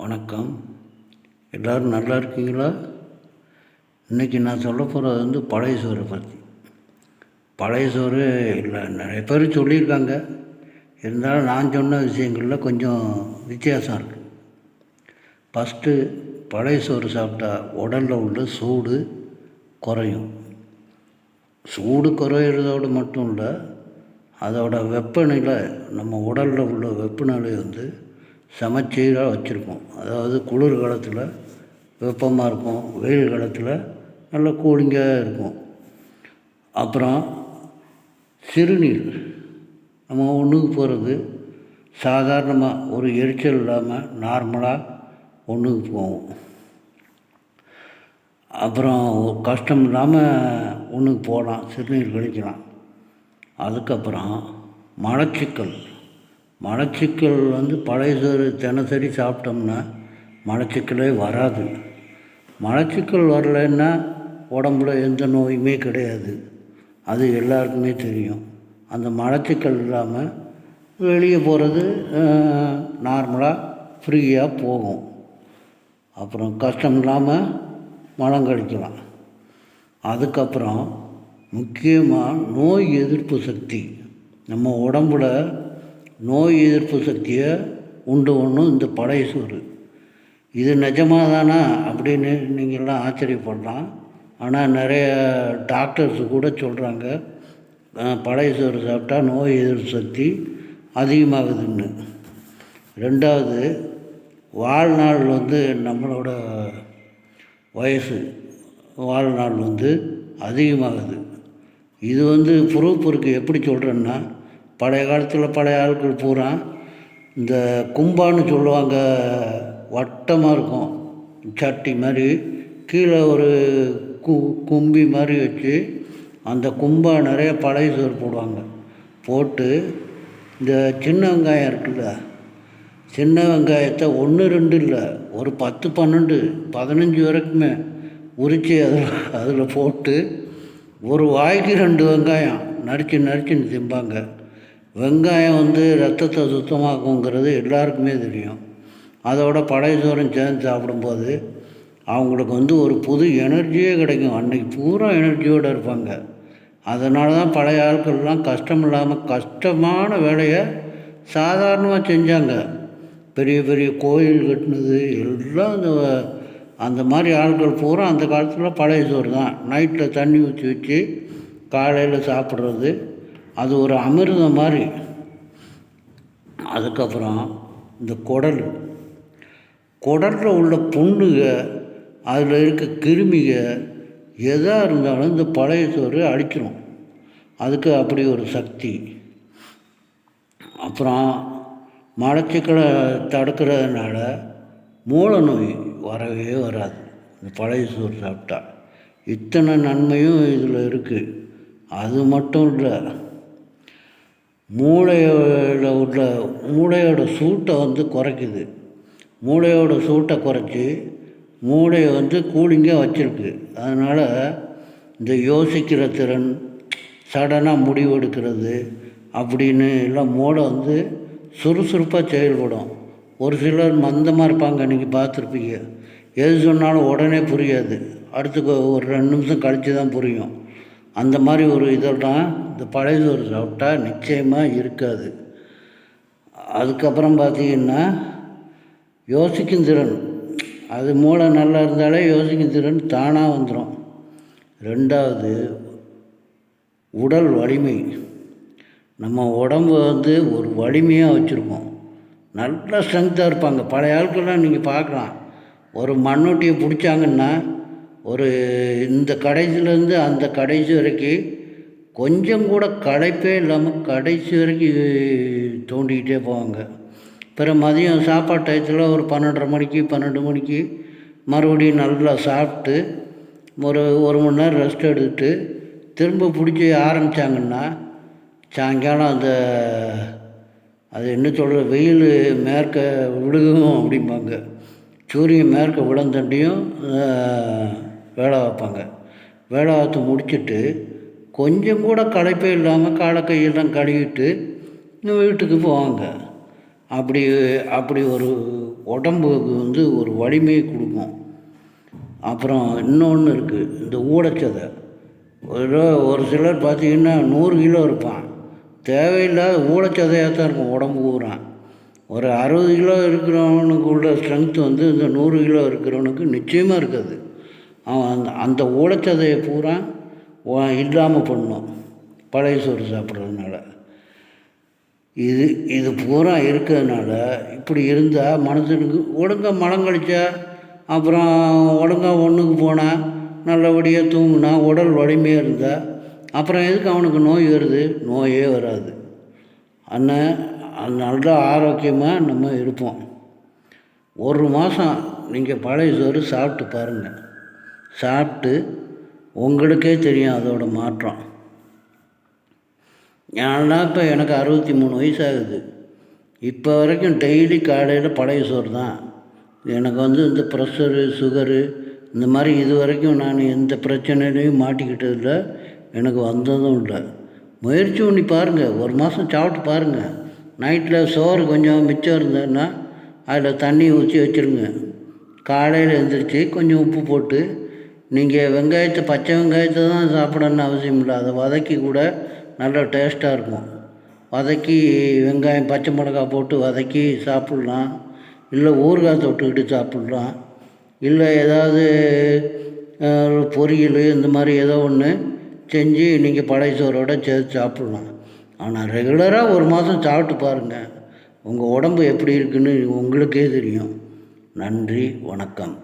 வணக்கம். எல்லோரும் நல்லா இருக்கீங்களா? இன்றைக்கி நான் சொல்ல போகிறது வந்து பழைய சோறு பற்றி பழைய சோறு இல்லை நிறைய பேர் சொல்லியிருக்காங்க. இருந்தாலும் நான் சொன்ன விஷயங்களில் கொஞ்சம் வித்தியாசம் இருக்குது ஃபஸ்ட்டு பழைய சோறு சாப்பிட்டா உடலில் உள்ள சூடு குறையும். சூடு குறையிறதோடு மட்டும் இல்லை அதோட வெப்பநிலை நம்ம உடலில் உள்ள வெப்பநிலை வந்து சமச்சீராக வச்சுருக்கோம் அதாவது குளிர் காலத்தில் வெப்பமாக இருக்கும் வெயில் காலத்தில் நல்ல கூலிங்காக இருக்கும். அப்புறம் சிறுநீர். நம்ம ஒன்றுக்கு போகிறது சாதாரணமாக ஒரு எரிச்சல் இல்லாமல் நார்மலாக ஒன்றுக்கு போவோம். அப்புறம் கஷ்டம் இல்லாமல் ஒன்றுக்கு போகலாம் சிறுநீர் கழிக்கலாம். அதுக்கப்புறம் மலச்சிக்கல். மலச்சிக்கல் வந்து பழைய சோறு தினசரி சாப்பிட்டோம்னா மலச்சிக்கலே வராது. மலச்சிக்கல் வரலைன்னா உடம்புல எந்த நோயுமே கிடையாது. அது எல்லாருக்குமே தெரியும். அந்த மலச்சிக்கல் இல்லாமல் வெளியே போகிறது நார்மலாக ஃப்ரீயாக போகும். அப்புறம் கஷ்டம் இல்லாமல் மலம் கழிக்கலாம். அதுக்கப்புறம் முக்கியமாக நோய் எதிர்ப்பு சக்தி. நம்ம உடம்புல நோய் எதிர்ப்பு சக்தியை உண்டு ஒன்றும் இந்த பழைய சோறு. இது நிஜமாக தானா அப்படின்னு நீங்கள்லாம் ஆச்சரியப்படலாம். ஆனால் நிறைய டாக்டர்ஸ் கூட சொல்கிறாங்க பழைய சோறு சாப்பிட்டா நோய் எதிர்ப்பு சக்தி அதிகமாகுதுன்னு. ரெண்டாவது வாழ்நாள் வந்து நம்மளோட வயசு வாழ்நாள் வந்து அதிகமாகுது. இது வந்து ப்ரூஃப் இருக்குது எப்படி சொல்கிறேன்னா பழைய காலத்தில் பழைய ஆட்கள் பூரா இந்த கும்பான்னு சொல்லுவாங்க. வட்டமாக இருக்கும். சட்டி மாதிரி கீழே ஒரு கு கும்பி மாதிரி வச்சு அந்த கும்பா நிறைய பழைய சோறு போடுவாங்க. போட்டு இந்த சின்ன வெங்காயம் இருக்குல்ல சின்ன வெங்காயத்தை ஒன்று ரெண்டு இல்லை ஒரு பத்து பன்னெண்டு பதினஞ்சு வரைக்குமே உரித்து அதில் அதில் போட்டு ஒரு வாய்க்கு ரெண்டு வெங்காயம் நரிச்சு நரிச்சுன்னு திம்பாங்க. வெங்காயம் வந்து ரத்தத்தை சுத்தமாக்குங்கிறது எல்லாருக்குமே தெரியும். அதோட பழைய சோறும் சேர்ந்து சாப்பிடும்போது அவங்களுக்கு வந்து ஒரு புது எனர்ஜியே கிடைக்கும். அன்றைக்கி பூரா எனர்ஜியோடு இருப்பாங்க. அதனால தான் பழைய ஆட்கள்லாம் கஷ்டம் இல்லாமல் கஷ்டமான வேலையை சாதாரணமாக செஞ்சாங்க. பெரிய பெரிய கோயில் கட்டினது எல்லாம் அந்த அந்த மாதிரி ஆட்கள் பூரா அந்த காலத்தில் பழைய சோறு தான். நைட்டில் தண்ணி ஊற்றி வச்சு காலையில் சாப்பிட்றது. அது ஒரு அமிர்தம் மாதிரி. அதுக்கப்புறம் இந்த குடல். குடலில் உள்ள புண்ணுக அதில் இருக்க கிருமிக எதாக இருந்தாலும் இந்த பழைய சோறு அடிச்சிடும் அதுக்கு அப்படி ஒரு சக்தி. அப்புறம் மலச்சிக்கலை தடுக்கிறதுனால மூளை நோய் வரவே வராது. இந்த பழைய சோறு சாப்பிட்டா. இத்தனை நன்மையும் இதில் இருக்குது அது மட்டும் இல்லை. மூளையில் உள்ள மூளையோட சூட்டை வந்து குறைக்குது. மூளையோட சூட்டை குறைச்சி மூளையை வந்து கூலிங்காக வச்சுருக்கு. அதனால் இந்த யோசிக்கிற திறன் சடனாக முடிவு எடுக்கிறது அப்படின்னு எல்லாம் மூளை வந்து சுறுசுறுப்பாக செயல்படும். ஒரு சிலர் மந்தமாக இருப்பாங்க நீங்கள் பார்த்துருப்பீங்க. எது சொன்னாலும் உடனே புரியாது. அடுத்து ஒரு ரெண்டு நிமிஷம் கழித்து தான் புரியும். அந்த மாதிரி ஒரு இதெல்லாம் இந்த பழைய சோறு சாப்பிட்டா நிச்சயமாக இருக்காது. அதுக்கப்புறம் பார்த்திங்கன்னா யோசிக்கும் திறன். அது மூளை நல்லா இருந்தாலே யோசிக்கும் திறன் தானாக வந்துடும் ரெண்டாவது உடல் வலிமை. நம்ம உடம்பு வந்து ஒரு வலிமையாக வச்சுருக்கோம். நல்ல ஸ்ட்ரென்த்தாக இருப்பாங்க. பழைய ஆட்கள்லாம் நீங்கள் பார்க்கலாம். ஒரு மண்ணூட்டியை பிடிச்சாங்கன்னா ஒரு இந்த கடைசிலேருந்து அந்த கடைசி வரைக்கும் கொஞ்சம் கூட களைப்பே இல்லாமல் கடைசி வரைக்கும் தோண்டிக்கிட்டே போவாங்க. பிறகு மதியம் சாப்பாடு டயத்தில் ஒரு பன்னெண்டரை மணிக்கு பன்னெண்டு மணிக்கு மறுபடியும் நல்லா சாப்பிட்டு ஒரு ஒரு மணி நேரம் ரெஸ்ட் எடுத்துட்டு திரும்ப பிடிச்சி ஆரம்பித்தாங்கன்னா சாயங்காலம் அந்த அது என்ன சொல்கிற வெயில் மேற்க விழுகும் அப்படிம்பாங்க. சூரியன் மேற்க விழுந்தண்டியும் வேலை வைப்பாங்க. வேலை பார்த்து முடிச்சுட்டு கொஞ்சம் கூட களைப்பே இல்லாமல் காலை கையெல்லாம் கழுவிட்டு வீட்டுக்கு போவாங்க. அப்படி அப்படி ஒரு உடம்புக்கு வந்து ஒரு வலிமையை கொடுக்கும். அப்புறம் இன்னொன்று இருக்குது இந்த ஊடச்சதை. ஒரு ஒரு சிலர் பார்த்தீங்கன்னா நூறு கிலோ இருப்பான். தேவையில்லாத ஊடச்சதையாக தான் இருக்கும் உடம்பு பூரா. ஒரு அறுபது கிலோ இருக்கிறவனுக்கு உள்ள ஸ்ட்ரென்த் வந்து இந்த நூறு கிலோ இருக்கிறவனுக்கு நிச்சயமாக இருக்காது. அவன் அந்த அந்த ஊடச்சதையை பூரா இல்லாமல் பண்ணும். பழைய சோறு சாப்பிட்றதுனால. இது இது பூரா இருக்கிறதுனால இப்படி இருந்தால் மனுஷனுக்கு ஒழுங்காக மலம் கழிச்சா அப்புறம் ஒழுங்காக ஒன்றுக்கு போனால் நல்லபடியாக தூங்கினா உடல் வலிமையாக இருந்தால் அப்புறம் எதுக்கு அவனுக்கு நோய் வருது? நோயே வராது. அண்ணன் நல்ல ஆரோக்கியமாக நம்ம இருப்போம். ஒரு மாதம் நீங்கள் பழைய சோறு சாப்பிட்டு பாருங்கள் சாப்பிட்டு உங்களுக்கே தெரியும் அதோட மாற்றம். ஏன்னா இப்போ எனக்கு அறுபத்தி மூணு வயசு ஆகுது இப்போ வரைக்கும் டெய்லி காலையில் பழைய சோறு தான். எனக்கு வந்து இந்த ப்ரெஷரு சுகரு இந்த மாதிரி இது வரைக்கும் நான் எந்த பிரச்சனையிலையும் மாட்டிக்கிட்டதில்லை எனக்கு வந்ததும் இல்லை. முயற்சி பண்ணி பாருங்கள் ஒரு மாதம் சாப்பிட்டு பாருங்கள் நைட்டில் சோறு கொஞ்சம் மிச்சம் இருந்ததுன்னா அதில் தண்ணி ஊற்றி வச்சுருங்க. காலையில் எழுந்திரிச்சி கொஞ்சம் உப்பு போட்டு நீங்கள் வெங்காயத்தை பச்சை வெங்காயத்தை தான் சாப்பிடணும்னு அவசியம் இல்லை. அதை வதக்கி கூட நல்லா டேஸ்ட்டாக இருக்கும். வதக்கி வெங்காயம் பச்சை மிளகா போட்டு வதக்கி சாப்பிட்லாம். இல்லை ஊறுகாய் தொட்டுக்கிட்டு சாப்பிட்லாம். இல்லை ஏதாவது பொரியல் இந்த மாதிரி ஏதோ ஒன்று செஞ்சு நீங்கள் பழைய சோறோட சேர்த்து சாப்பிட்லாம். ஆனால் ரெகுலராக ஒரு மாதம் சாப்பிட்டு பாருங்கள் உங்கள் உடம்பு எப்படி இருக்குன்னு உங்களுக்கே தெரியும். நன்றி வணக்கம்.